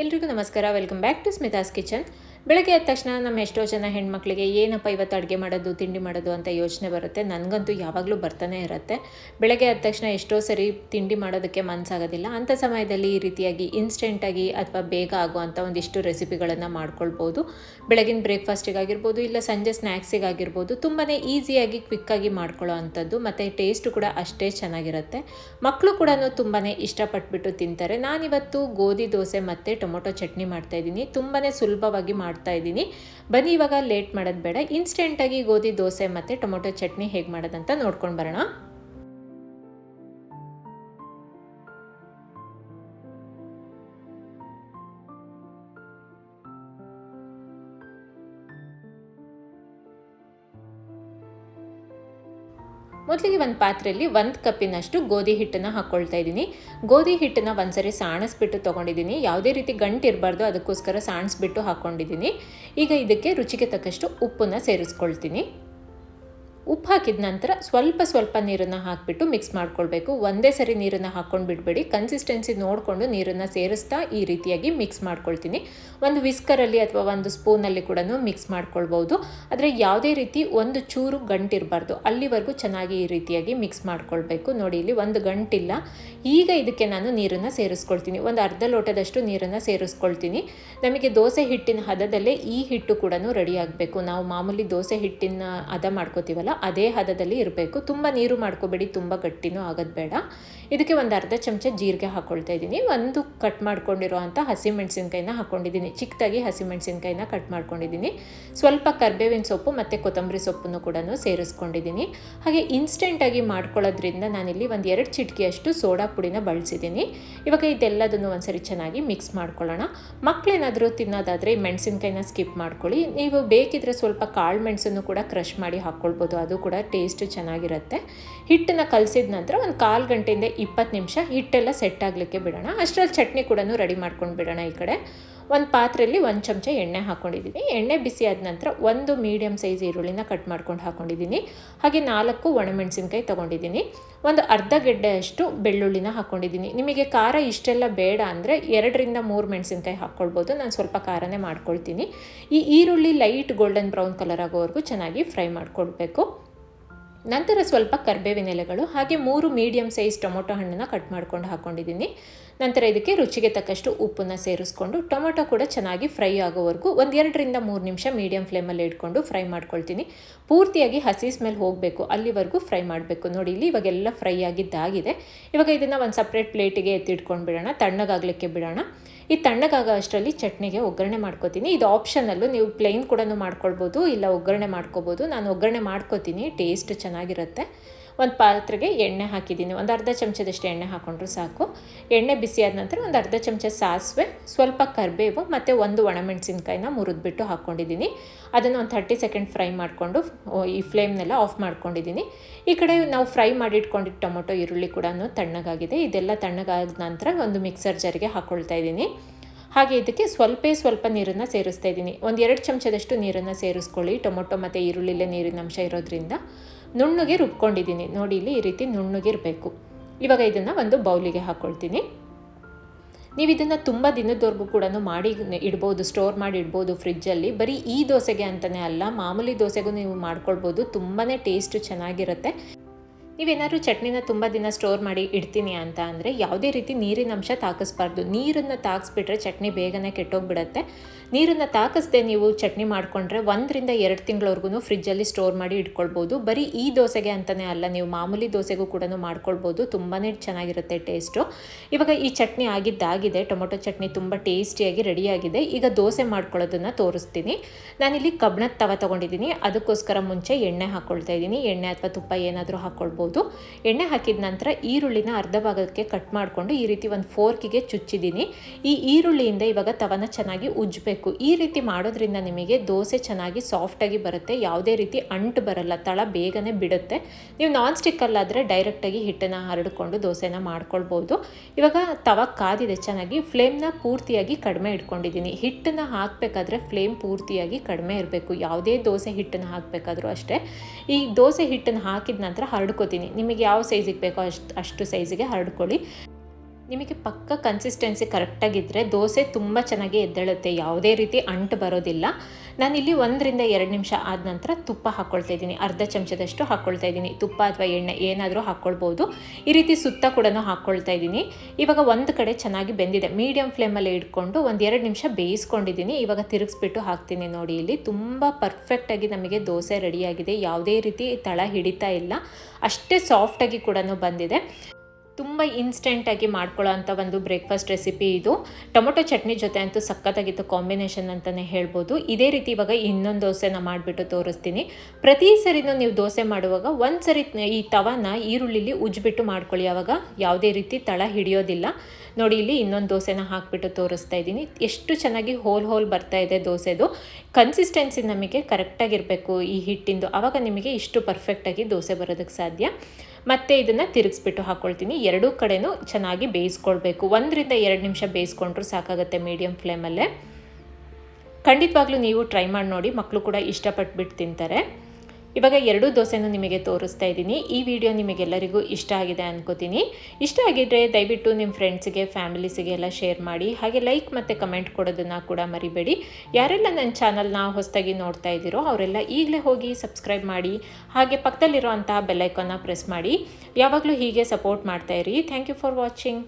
ಎಲ್ರಿಗೂ ನಮಸ್ಕಾರ. Welcome back to Smitha's kitchen. ಬೆಳಗ್ಗೆ ಎದ್ದ ತಕ್ಷಣ ನಮ್ಮ ಎಷ್ಟೋ ಜನ ಹೆಣ್ಮಕ್ಳಿಗೆ, ಏನಪ್ಪ ಇವತ್ತು ಅಡುಗೆ ಮಾಡೋದು, ತಿಂಡಿ ಮಾಡೋದು ಅಂತ ಯೋಚನೆ ಬರುತ್ತೆ. ನನಗಂತೂ ಯಾವಾಗಲೂ ಬರ್ತಾನೆ ಇರುತ್ತೆ. ಬೆಳಗ್ಗೆ ಎದ್ದ ತಕ್ಷಣ ಎಷ್ಟೋ ಸರಿ ತಿಂಡಿ ಮಾಡೋದಕ್ಕೆ ಮನಸ್ಸಾಗೋದಿಲ್ಲ ಅಂಥ ಸಮಯದಲ್ಲಿ ಈ ರೀತಿಯಾಗಿ ಇನ್ಸ್ಟೆಂಟಾಗಿ ಅಥವಾ ಬೇಗ ಆಗುವಂಥ ಒಂದಿಷ್ಟು ರೆಸಿಪಿಗಳನ್ನು ಮಾಡ್ಕೊಳ್ಬೋದು. ಬೆಳಗಿನ ಬ್ರೇಕ್ಫಾಸ್ಟಿಗಾಗಿರ್ಬೋದು, ಇಲ್ಲ ಸಂಜೆ ಸ್ನ್ಯಾಕ್ಸಿಗಾಗಿರ್ಬೋದು ತುಂಬಾ ಈಸಿಯಾಗಿ ಕ್ವಿಕ್ಕಾಗಿ ಮಾಡ್ಕೊಳ್ಳೋ ಅಂಥದ್ದು. ಮತ್ತು ಟೇಸ್ಟು ಕೂಡ ಅಷ್ಟೇ ಚೆನ್ನಾಗಿರುತ್ತೆ. ಮಕ್ಕಳು ಕೂಡ ತುಂಬಾ ಇಷ್ಟಪಟ್ಬಿಟ್ಟು ತಿಂತಾರೆ. ನಾನಿವತ್ತು ಗೋಧಿ ದೋಸೆ ಮತ್ತು ಟೊಮೊಟೊ ಚಟ್ನಿ ಮಾಡ್ತಾ ಇದ್ದೀನಿ. ತುಂಬಾ ಸುಲಭವಾಗಿ ಮಾಡ್ತಾ ಇದ್ದೀನಿ. ಬನ್ನಿ, ಇವಾಗ ಲೇಟ್ ಮಾಡೋದು ಬೇಡ. ಇನ್ಸ್ಟೆಂಟಾಗಿ ಗೋಧಿ, ದೋಸೆ ಮತ್ತು ಟೊಮೊಟೊ ಚಟ್ನಿ ಹೇಗೆ ಮಾಡೋದಂತ ನೋಡ್ಕೊಂಡು ಬರೋಣ. ಮೊದಲಿಗೆ ಒಂದು ಪಾತ್ರೆಯಲ್ಲಿ ಒಂದು ಕಪ್ಪಿನಷ್ಟು ಗೋಧಿ ಹಿಟ್ಟನ್ನು ಹಾಕ್ಕೊಳ್ತಾ ಇದ್ದೀನಿ. ಗೋಧಿ ಹಿಟ್ಟನ್ನು ಒಂದ್ಸರಿ ಸಾಣಿಸ್ಬಿಟ್ಟು ತೊಗೊಂಡಿದ್ದೀನಿ. ಯಾವುದೇ ರೀತಿ ಗಂಟು ಇರಬಾರ್ದು ಅದಕ್ಕೋಸ್ಕರ ಸಾಣಿಸ್ಬಿಟ್ಟು ಹಾಕ್ಕೊಂಡಿದ್ದೀನಿ ಈಗ ಇದಕ್ಕೆ ರುಚಿಗೆ ತಕ್ಕಷ್ಟು ಉಪ್ಪನ್ನು ಸೇರಿಸ್ಕೊಳ್ತೀನಿ. ಉಪ್ಪು ಹಾಕಿದ ನಂತರ ಸ್ವಲ್ಪ ಸ್ವಲ್ಪ ನೀರನ್ನು ಹಾಕಿಬಿಟ್ಟು ಮಿಕ್ಸ್ ಮಾಡ್ಕೊಳ್ಬೇಕು. ಒಂದೇ ಸರಿ ನೀರನ್ನು ಹಾಕ್ಕೊಂಡು ಬಿಡಬೇಡಿ. ಕನ್ಸಿಸ್ಟೆನ್ಸಿ ನೋಡಿಕೊಂಡು ನೀರನ್ನು ಸೇರಿಸ್ತಾ ಈ ರೀತಿಯಾಗಿ ಮಿಕ್ಸ್ ಮಾಡ್ಕೊಳ್ತೀನಿ. ಒಂದು ವಿಸ್ಕರಲ್ಲಿ ಅಥವಾ ಒಂದು ಸ್ಪೂನಲ್ಲಿ ಕೂಡ ಮಿಕ್ಸ್ ಮಾಡ್ಕೊಳ್ಬೋದು. ಆದರೆ ಯಾವುದೇ ರೀತಿ ಒಂದು ಚೂರು ಗಂಟಿರಬಾರ್ದು. ಅಲ್ಲಿವರೆಗೂ ಚೆನ್ನಾಗಿ ಈ ರೀತಿಯಾಗಿ ಮಿಕ್ಸ್ ಮಾಡ್ಕೊಳ್ಬೇಕು. ನೋಡಿ, ಇಲ್ಲಿ ಒಂದು ಗಂಟಿಲ್ಲ. ಈಗ ಇದಕ್ಕೆ ನಾನು ನೀರನ್ನು ಸೇರಿಸ್ಕೊಳ್ತೀನಿ. ಒಂದು ಅರ್ಧ ಲೋಟದಷ್ಟು ನೀರನ್ನು ಸೇರಿಸ್ಕೊಳ್ತೀನಿ. ನಮಗೆ ದೋಸೆ ಹಿಟ್ಟಿನ ಹದದಲ್ಲೇ ಈ ಹಿಟ್ಟು ಕೂಡ ರೆಡಿ ಆಗಬೇಕು. ನಾವು ಮಾಮೂಲಿ ದೋಸೆ ಹಿಟ್ಟಿನ ಹದ ಮಾಡ್ಕೋತೀವಲ್ಲ ಅದೇ ಹದದಲ್ಲಿ ಇರಬೇಕು. ತುಂಬ ನೀರು ಮಾಡ್ಕೋಬೇಡಿ, ತುಂಬ ಗಟ್ಟಿನೂ ಆಗೋದು ಬೇಡ. ಇದಕ್ಕೆ ಒಂದು ಅರ್ಧ ಚಮಚ ಜೀರಿಗೆ ಹಾಕ್ಕೊಳ್ತಾ ಇದ್ದೀನಿ. ಒಂದು ಕಟ್ ಮಾಡ್ಕೊಂಡಿರೋ ಅಂಥ ಹಸಿಮೆಣಸಿನ್ಕಾಯಿನ ಹಾಕ್ಕೊಂಡಿದ್ದೀನಿ ಚಿಕ್ಕದಾಗಿ ಹಸಿಮೆಣಸಿನ್ಕಾಯಿನ ಕಟ್ ಮಾಡ್ಕೊಂಡಿದ್ದೀನಿ. ಸ್ವಲ್ಪ ಕರ್ಬೇವಿನ ಸೊಪ್ಪು ಮತ್ತು ಕೊತ್ತಂಬರಿ ಸೊಪ್ಪನ್ನು ಕೂಡ ಸೇರಿಸ್ಕೊಂಡಿದ್ದೀನಿ. ಹಾಗೆ ಇನ್ಸ್ಟೆಂಟಾಗಿ ಮಾಡ್ಕೊಳ್ಳೋದ್ರಿಂದ ನಾನಿಲ್ಲಿ ಒಂದು ಎರಡು ಚಿಟಕಿಯಷ್ಟು ಸೋಡಾ ಪುಡಿನ ಬಳಸಿದ್ದೀನಿ. ಇವಾಗ ಇದೆಲ್ಲದನ್ನು ಒಂದ್ಸರಿ ಚೆನ್ನಾಗಿ ಮಿಕ್ಸ್ ಮಾಡ್ಕೊಳ್ಳೋಣ. ಮಕ್ಕಳೇನಾದರೂ ತಿನ್ನೋದಾದರೆ ಮೆಣಸಿನ್ಕಾಯಿನ ಸ್ಕಿಪ್ ಮಾಡ್ಕೊಳ್ಳಿ. ನೀವು ಬೇಕಿದ್ರೆ ಸ್ವಲ್ಪ ಕಾಳು ಮೆಣಸನ್ನು ಕೂಡ ಕ್ರಷ್ ಮಾಡಿ ಹಾಕ್ಕೊಳ್ಬೋದು. ಅದು ಕೂಡ ಟೇಸ್ಟು ಚೆನ್ನಾಗಿರುತ್ತೆ. ಹಿಟ್ಟನ್ನ ಕಲಸಿದ ನಂತರ ಒಂದು ಕಾಲು ಗಂಟೆಯಿಂದ ಇಪ್ಪತ್ತು ನಿಮಿಷ ಹಿಟ್ಟೆಲ್ಲ ಸೆಟ್ ಆಗಲಿಕ್ಕೆ ಬಿಡೋಣ. ಅಷ್ಟರಲ್ಲಿ ಚಟ್ನಿ ಕೂಡ ರೆಡಿ ಮಾಡ್ಕೊಂಡು ಬಿಡೋಣ ಈ ಕಡೆ. ಒಂದು ಪಾತ್ರೆಯಲ್ಲಿ ಒಂದು ಚಮಚ ಎಣ್ಣೆ ಹಾಕ್ಕೊಂಡಿದ್ದೀನಿ ಎಣ್ಣೆ ಬಿಸಿ ಆದ ನಂತರ ಒಂದು ಮೀಡಿಯಮ್ ಸೈಜ್ ಈರುಳ್ಳಿನ ಕಟ್ ಮಾಡ್ಕೊಂಡು ಹಾಕ್ಕೊಂಡಿದ್ದೀನಿ ಹಾಗೆ ನಾಲ್ಕು ಒಣಮೆಣಸಿನ್ಕಾಯಿ ತೊಗೊಂಡಿದ್ದೀನಿ ಒಂದು ಅರ್ಧ ಗೆಡ್ಡೆಯಷ್ಟು ಬೆಳ್ಳುಳ್ಳಿನ ಹಾಕ್ಕೊಂಡಿದ್ದೀನಿ ನಿಮಗೆ ಖಾರ ಇಷ್ಟೆಲ್ಲ ಬೇಡ ಅಂದರೆ ಎರಡರಿಂದ ಮೂರು ಮೆಣಸಿನ್ಕಾಯಿ ಹಾಕ್ಕೊಳ್ಬೋದು. ನಾನು ಸ್ವಲ್ಪ ಖಾರನೇ ಮಾಡ್ಕೊಳ್ತೀನಿ. ಈ ಈರುಳ್ಳಿ ಲೈಟ್ ಗೋಲ್ಡನ್ ಬ್ರೌನ್ ಕಲರ್ ಆಗೋವರೆಗೂ ಚೆನ್ನಾಗಿ ಫ್ರೈ ಮಾಡ್ಕೊಳ್ಬೇಕು. ನಂತರ ಸ್ವಲ್ಪ ಕರ್ಬೇವಿನ ಎಲೆಗಳು ಹಾಗೆ ಮೂರು ಮೀಡಿಯಮ್ ಸೈಜ್ ಟೊಮೊಟೊ ಹಣ್ಣನ್ನು ಕಟ್ ಮಾಡ್ಕೊಂಡು ಹಾಕ್ಕೊಂಡಿದ್ದೀನಿ ನಂತರ ಇದಕ್ಕೆ ರುಚಿಗೆ ತಕ್ಕಷ್ಟು ಉಪ್ಪನ್ನು ಸೇರಿಸ್ಕೊಂಡು, ಟೊಮೊಟೊ ಕೂಡ ಚೆನ್ನಾಗಿ ಫ್ರೈ ಆಗೋವರೆಗೂ ಒಂದು ಎರಡರಿಂದ ಮೂರು ನಿಮಿಷ ಮೀಡಿಯಂ ಫ್ಲೇಮಲ್ಲಿ ಇಟ್ಕೊಂಡು ಫ್ರೈ ಮಾಡ್ಕೊಳ್ತೀನಿ. ಪೂರ್ತಿಯಾಗಿ ಹಸಿ ಸ್ಮೆಲ್ ಹೋಗಬೇಕು, ಅಲ್ಲಿವರೆಗೂ ಫ್ರೈ ಮಾಡಬೇಕು. ನೋಡಿ, ಇಲ್ಲಿ ಇವಾಗೆಲ್ಲ ಫ್ರೈ ಆಗಿದ್ದಾಗಿದೆ. ಇವಾಗ ಇದನ್ನು ಒಂದು ಸಪ್ರೇಟ್ ಪ್ಲೇಟಿಗೆ ಎತ್ತಿಟ್ಕೊಂಡು ಬಿಡೋಣ, ತಣ್ಣಗಾಗಲಿಕ್ಕೆ ಬಿಡೋಣ. ಈ ತಣ್ಣಗಾಗೋ ಅಷ್ಟರಲ್ಲಿ ಚಟ್ನಿಗೆ ಒಗ್ಗರಣೆ ಮಾಡ್ಕೋತೀನಿ. ಇದು ಆಪ್ಷನಲ್ಲೂ ನೀವು ಪ್ಲೇನ್ ಕೂಡ ಮಾಡ್ಕೊಳ್ಬೋದು, ಇಲ್ಲ ಒಗ್ಗರಣೆ ಮಾಡ್ಕೋಬೋದು. ನಾನು ಒಗ್ಗರಣೆ ಮಾಡ್ಕೋತೀನಿ ಟೇಸ್ಟ್ ಚೆನ್ನಾಗಿರುತ್ತೆ. ಒಂದು ಪಾತ್ರೆಗೆ ಎಣ್ಣೆ ಹಾಕಿದ್ದೀನಿ. ಒಂದು ಅರ್ಧ ಚಮಚದಷ್ಟು ಎಣ್ಣೆ ಹಾಕ್ಕೊಂಡ್ರು ಸಾಕು. ಎಣ್ಣೆ ಬಿಸಿ ಆದ ನಂತರ ಒಂದು ಅರ್ಧ ಚಮಚ ಸಾಸಿವೆ, ಸ್ವಲ್ಪ ಕರಿಬೇವು ಮತ್ತು ಒಂದು ಒಣಮೆಣಸಿನ್ಕಾಯಿನ ಮುರಿದ್ಬಿಟ್ಟು ಹಾಕ್ಕೊಂಡಿದ್ದೀನಿ ಅದನ್ನು ಒಂದು ಥರ್ಟಿ ಸೆಕೆಂಡ್ ಫ್ರೈ ಮಾಡಿಕೊಂಡು ಈ ಫ್ಲೇಮ್ನೆಲ್ಲ ಆಫ್ ಮಾಡ್ಕೊಂಡಿದ್ದೀನಿ. ಈ ಕಡೆ ನಾವು ಫ್ರೈ ಮಾಡಿ ಇಟ್ಕೊಂಡಿದ್ದು ಟೊಮೊಟೊ, ಈರುಳ್ಳಿ ಕೂಡ ತಣ್ಣಗಾಗಿದೆ. ಇದೆಲ್ಲ ತಣ್ಣಗಾದ ನಂತರ ಒಂದು ಮಿಕ್ಸರ್ ಜಾರಿಗೆ ಹಾಕ್ಕೊಳ್ತಾ ಇದ್ದೀನಿ. ಹಾಗೆ ಇದಕ್ಕೆ ಸ್ವಲ್ಪ ಸ್ವಲ್ಪ ನೀರನ್ನು ಸೇರಿಸ್ತಾ ಇದ್ದೀನಿ. ಒಂದು ಎರಡು ಚಮಚದಷ್ಟು ನೀರನ್ನು ಸೇರಿಸ್ಕೊಳ್ಳಿ. ಟೊಮೊಟೊ ಮತ್ತು ಈರುಳ್ಳಿಲೇ ನೀರಿನ ಅಂಶ ಇರೋದ್ರಿಂದ. ನುಣ್ಣಗೆ ರುಬ್ಕೊಂಡಿದ್ದೀನಿ. ನೋಡಿ, ಇಲ್ಲಿ ಈ ರೀತಿ ನುಣ್ಣಗೆ ಇರಬೇಕು ಇವಾಗ ಇದನ್ನು ಒಂದು ಬೌಲಿಗೆ ಹಾಕ್ಕೊಳ್ತೀನಿ ನೀವು ಇದನ್ನು ತುಂಬ ದಿನದವರೆಗೂ ಕೂಡ ಮಾಡಿ ಇಡ್ಬೋದು, ಸ್ಟೋರ್ ಮಾಡಿ ಇಡ್ಬೋದು ಫ್ರಿಜ್ಜಲ್ಲಿ. ಬರೀ ಈ ದೋಸೆಗೆ ಅಂತಲೇ ಅಲ್ಲ, ಮಾಮೂಲಿ ದೋಸೆಗೂ ನೀವು ಮಾಡ್ಕೊಳ್ಬೋದು. ತುಂಬಾ ಟೇಸ್ಟ್ ಚೆನ್ನಾಗಿರುತ್ತೆ. ನೀವೇನಾದ್ರು ಚಟ್ನಿನ ತುಂಬ ದಿನ ಸ್ಟೋರ್ ಮಾಡಿ ಇಡ್ತೀನಿ ಅಂತ ಅಂದರೆ ಯಾವುದೇ ರೀತಿ ನೀರಿನ ಅಂಶ ತಾಕಿಸ್ಬಾರ್ದು. ನೀರನ್ನು ತಾಕಿಸ್ಬಿಟ್ರೆ ಚಟ್ನಿ ಬೇಗನೆ ಕೆಟ್ಟೋಗ್ಬಿಡತ್ತೆ. ನೀರನ್ನು ತಾಕಿಸ್ದೆ ನೀವು ಚಟ್ನಿ ಮಾಡಿಕೊಂಡ್ರೆ ಒಂದರಿಂದ ಎರಡು ತಿಂಗಳವರೆಗೂ ಫ್ರಿಜ್ಜಲ್ಲಿ ಸ್ಟೋರ್ ಮಾಡಿ ಇಟ್ಕೊಳ್ಬೋದು. ಬರೀ ಈ ದೋಸೆಗೆ ಅಂತಲೇ ಅಲ್ಲ, ನೀವು ಮಾಮೂಲಿ ದೋಸೆಗೂ ಕೂಡ ಮಾಡ್ಕೊಳ್ಬೋದು. ತುಂಬಾ ಚೆನ್ನಾಗಿರುತ್ತೆ ಟೇಸ್ಟು ಇವಾಗ ಈ ಚಟ್ನಿ ಆಗಿದ್ದಾಗಿದೆ. ಟೊಮೊಟೊ ಚಟ್ನಿ ತುಂಬ ಟೇಸ್ಟಿಯಾಗಿ ರೆಡಿಯಾಗಿದೆ ಈಗ ದೋಸೆ ಮಾಡ್ಕೊಳ್ಳೋದನ್ನು ತೋರಿಸ್ತೀನಿ. ನಾನಿಲ್ಲಿ ಕಬ್ಬಣದ ತವ ತೊಗೊಂಡಿದ್ದೀನಿ. ಅದಕ್ಕೋಸ್ಕರ ಮುಂಚೆ ಎಣ್ಣೆ ಹಾಕ್ಕೊಳ್ತಾ ಇದ್ದೀನಿ. ಎಣ್ಣೆ ಅಥವಾ ತುಪ್ಪ ಏನಾದರೂ ಹಾಕ್ಕೊಳ್ಬೋದು ಎಣ್ಣೆ ಹಾಕಿದ ನಂತರ ಈರುಳ್ಳಿನ ಅರ್ಧ ಭಾಗಕ್ಕೆ ಕಟ್ ಮಾಡಿಕೊಂಡು ಈ ರೀತಿ ಒಂದು ಫೋರ್ಕಿಗೆ ಚುಚ್ಚಿದ್ದೀನಿ. ಈ ಈರುಳ್ಳಿಯಿಂದ ಇವಾಗ ತವನ ಚೆನ್ನಾಗಿ ಉಜ್ಜಬೇಕು. ಈ ರೀತಿ ಮಾಡೋದ್ರಿಂದ ನಿಮಗೆ ದೋಸೆ ಚೆನ್ನಾಗಿ ಸಾಫ್ಟಾಗಿ ಬರುತ್ತೆ. ಯಾವುದೇ ರೀತಿ ಅಂಟು ಬರಲ್ಲ, ತಳ ಬೇಗನೆ ಬಿಡುತ್ತೆ. ನೀವು ನಾನ್ ಸ್ಟಿಕ್ಕಲ್ಲಾದರೆ ಡೈರೆಕ್ಟಾಗಿ ಹಿಟ್ಟನ್ನು ಹರಡ್ಕೊಂಡು ದೋಸೆನ ಮಾಡ್ಕೊಳ್ಬೋದು. ಇವಾಗ ತವ ಕಾದಿದೆ ಚೆನ್ನಾಗಿ ಫ್ಲೇಮ್ನ ಪೂರ್ತಿಯಾಗಿ ಕಡಿಮೆ ಇಟ್ಕೊಂಡಿದ್ದೀನಿ. ಹಿಟ್ಟನ್ನು ಹಾಕಬೇಕಾದ್ರೆ ಫ್ಲೇಮ್ ಪೂರ್ತಿಯಾಗಿ ಕಡಿಮೆ ಇರಬೇಕು. ಯಾವುದೇ ದೋಸೆ ಹಿಟ್ಟನ್ನು ಹಾಕಬೇಕಾದ್ರೂ ಅಷ್ಟೇ. ಈ ದೋಸೆ ಹಿಟ್ಟನ್ನು ಹಾಕಿದ ನಂತರ ಹರಡ್ಕೋತೀನಿ. ನಿಮಗೆ ಯಾವ ಸೈಜಿಗೆ ಬೇಕೋ ಅಷ್ಟು ಅಷ್ಟು ಸೈಜಿಗೆ ಹರಡ್ಕೊಳ್ಳಿ. ನಿಮಗೆ ಪಕ್ಕ ಕನ್ಸಿಸ್ಟೆನ್ಸಿ ಕರೆಕ್ಟಾಗಿದ್ದರೆ ದೋಸೆ ತುಂಬ ಚೆನ್ನಾಗಿ ಎದ್ದೇಳುತ್ತೆ. ಯಾವುದೇ ರೀತಿ ಅಂಟು ಬರೋದಿಲ್ಲ. ನಾನಿಲ್ಲಿ ಒಂದರಿಂದ ಎರಡು ನಿಮಿಷ ಆದ ನಂತರ ತುಪ್ಪ ಹಾಕ್ಕೊಳ್ತಾ ಇದ್ದೀನಿ. ಅರ್ಧ ಚಮಚದಷ್ಟು ಹಾಕ್ಕೊಳ್ತಾ ಇದ್ದೀನಿ. ತುಪ್ಪ ಅಥವಾ ಎಣ್ಣೆ ಏನಾದರೂ ಹಾಕ್ಕೊಳ್ಬೋದು ಈ ರೀತಿ ಸುತ್ತ ಕೂಡ ಹಾಕ್ಕೊಳ್ತಾ ಇದ್ದೀನಿ. ಇವಾಗ ಒಂದು ಕಡೆ ಚೆನ್ನಾಗಿ ಬೆಂದಿದೆ. ಮೀಡಿಯಮ್ ಫ್ಲೇಮಲ್ಲಿ ಇಟ್ಕೊಂಡು ಒಂದು ಎರಡು ನಿಮಿಷ ಬೇಯಿಸ್ಕೊಂಡಿದ್ದೀನಿ. ಇವಾಗ ತಿರುಗಿಸ್ಬಿಟ್ಟು ಹಾಕ್ತೀನಿ ನೋಡಿ ಇಲ್ಲಿ. ತುಂಬ ಪರ್ಫೆಕ್ಟಾಗಿ ನಮಗೆ ದೋಸೆ ರೆಡಿಯಾಗಿದೆ ಯಾವುದೇ ರೀತಿ ತಳ ಹಿಡಿತಾ ಇಲ್ಲ. ಅಷ್ಟೇ ಸಾಫ್ಟಾಗಿ ಕೂಡ ಬಂದಿದೆ. ತುಂಬ ಇನ್ಸ್ಟೆಂಟಾಗಿ ಮಾಡ್ಕೊಳ್ಳೋ ಅಂಥ ಒಂದು ಬ್ರೇಕ್ಫಾಸ್ಟ್ ರೆಸಿಪಿ ಇದು. ಟೊಮೊಟೊ ಚಟ್ನಿ ಜೊತೆ ಅಂತೂ ಸಖತ್ತಾಗಿತ್ತು ಕಾಂಬಿನೇಷನ್ ಅಂತಲೇ ಹೇಳ್ಬೋದು. ಇದೇ ರೀತಿ ಇವಾಗ ಇನ್ನೊಂದು ದೋಸೆನ ಮಾಡಿಬಿಟ್ಟು ತೋರಿಸ್ತೀನಿ. ಪ್ರತಿ ಸರಿನೂ ನೀವು ದೋಸೆ ಮಾಡುವಾಗ ಒಂದು ಸರಿ ಈ ತವನ ಈರುಳ್ಳಿಲಿ ಉಜ್ಜಿಬಿಟ್ಟು ಮಾಡ್ಕೊಳ್ಳಿ. ಆವಾಗ ಯಾವುದೇ ರೀತಿ ತಳ ಹಿಡಿಯೋದಿಲ್ಲ. ನೋಡಿ ಇಲ್ಲಿ ಇನ್ನೊಂದು ದೋಸೆನ ಹಾಕಿಬಿಟ್ಟು ತೋರಿಸ್ತಾ ಇದ್ದೀನಿ. ಎಷ್ಟು ಚೆನ್ನಾಗಿ ಹೋಲ್ ಹೋಲ್ ಬರ್ತಾ ಇದೆ ದೋಸೆದು. ಕನ್ಸಿಸ್ಟೆನ್ಸಿ ನಮಗೆ ಕರೆಕ್ಟಾಗಿರಬೇಕು ಈ ಹಿಟ್ಟಿಂದು. ಆವಾಗ ನಿಮಗೆ ಇಷ್ಟು ಪರ್ಫೆಕ್ಟಾಗಿ ದೋಸೆ ಬರೋದಕ್ಕೆ ಸಾಧ್ಯ. ಮತ್ತು ಇದನ್ನು ತಿರುಗಿಸ್ಬಿಟ್ಟು ಹಾಕ್ಕೊಳ್ತೀನಿ ಎರಡೂ ಕಡೆನೂ ಚೆನ್ನಾಗಿ ಬೇಯಿಸ್ಕೊಳ್ಬೇಕು. ಒಂದರಿಂದ ಎರಡು ನಿಮಿಷ ಬೇಯಿಸ್ಕೊಂಡ್ರೂ ಸಾಕಾಗುತ್ತೆ ಮೀಡಿಯಂ ಫ್ಲೇಮಲ್ಲೇ ಖಂಡಿತವಾಗ್ಲೂ ನೀವು ಟ್ರೈ ಮಾಡಿ ನೋಡಿ ಮಕ್ಕಳು ಕೂಡ ಇಷ್ಟಪಟ್ಬಿಟ್ಟು ತಿಂತಾರೆ. ಇವಾಗ ಎರಡೂ ದೋಸೆನೂ ನಿಮಗೆ ತೋರಿಸ್ತಾ ಇದ್ದೀನಿ. ಈ ವಿಡಿಯೋ ನಿಮಗೆಲ್ಲರಿಗೂ ಇಷ್ಟ ಆಗಿದೆ ಅನ್ಕೋತೀನಿ. ಇಷ್ಟ ಆಗಿದ್ದರೆ ದಯವಿಟ್ಟು ನಿಮ್ಮ ಫ್ರೆಂಡ್ಸಿಗೆ, ಫ್ಯಾಮಿಲೀಸಿಗೆ ಎಲ್ಲ ಶೇರ್ ಮಾಡಿ. ಹಾಗೆ ಲೈಕ್ ಮತ್ತು ಕಮೆಂಟ್ ಕೊಡೋದನ್ನು ಕೂಡ ಮರಿಬೇಡಿ. ಯಾರೆಲ್ಲ ನನ್ನ ಚಾನಲ್ನ ಹೊಸದಾಗಿ ನೋಡ್ತಾ ಇದ್ದೀರೋ ಅವರೆಲ್ಲ ಈಗಲೇ ಹೋಗಿ ಸಬ್ಸ್ಕ್ರೈಬ್ ಮಾಡಿ, ಹಾಗೆ ಪಕ್ಕದಲ್ಲಿರೋ ಅಂತಹ ಬೆಲ್ಲೈಕನ್ನ ಪ್ರೆಸ್ ಮಾಡಿ. ಯಾವಾಗಲೂ ಹೀಗೆ ಸಪೋರ್ಟ್ ಮಾಡ್ತಾಯಿರಿ ಥ್ಯಾಂಕ್ ಯು ಫಾರ್ ವಾಚಿಂಗ್.